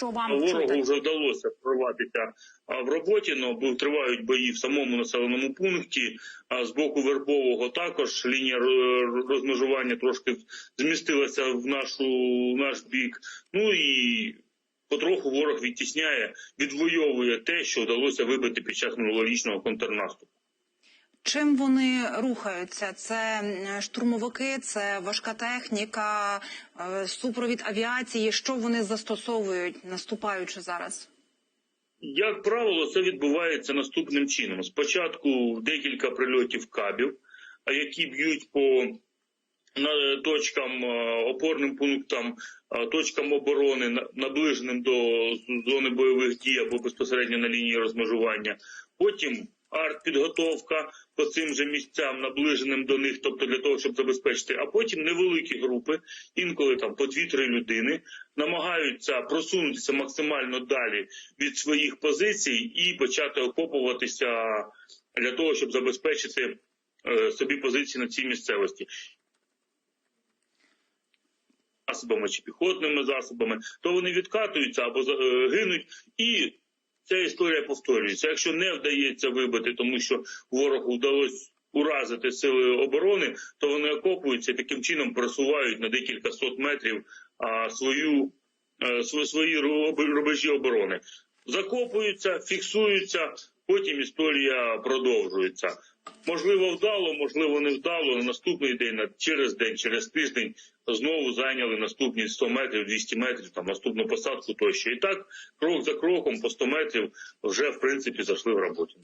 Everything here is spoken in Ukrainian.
Що вам Ворогу вже вдалося прорватися в роботі, але тривають бої в самому населеному пункті. А з боку Вербового також лінія розмежування трошки змістилася в нашу в наш бік. Ну і потроху ворог відтісняє, відвоює те, що вдалося вибити під час минулорічного контрнаступу. Чим вони рухаються? Це штурмовики, це важка техніка, е, супровід авіації. Що вони застосовують, наступаючи зараз? Як правило, це відбувається наступним чином: спочатку декілька прильотів кабів, які б'ють по точкам, е, опорним пунктам, е, точкам оборони, наближеним до зони бойових дій або безпосередньо на лінії розмежування. Потім артпідготовка по цим же місцям, наближеним до них, тобто для того, щоб забезпечити, а потім невеликі групи, інколи там по 2-3 людини, намагаються просунутися максимально далі від своїх позицій і почати окопуватися для того, щоб забезпечити е, собі позиції на цій місцевості. Засобами чи піхотними засобами, то вони відкатуються або е, гинуть, і ця історія повторюється. Якщо не вдається вибити, тому що ворогу вдалося уразити сили оборони, то вони окопуються і таким чином просувають на декілька сот метрів а, свою е, свої рубежі оборони. Закопуються, фіксуються, потім історія продовжується. Можливо, вдало, можливо, не вдало. На наступний день, через день, через тиждень знову зайняли наступні 100 метрів, 200 метрів, там наступну посадку тощо. І так, крок за кроком по 100 метрів вже в принципі зайшли в роботу.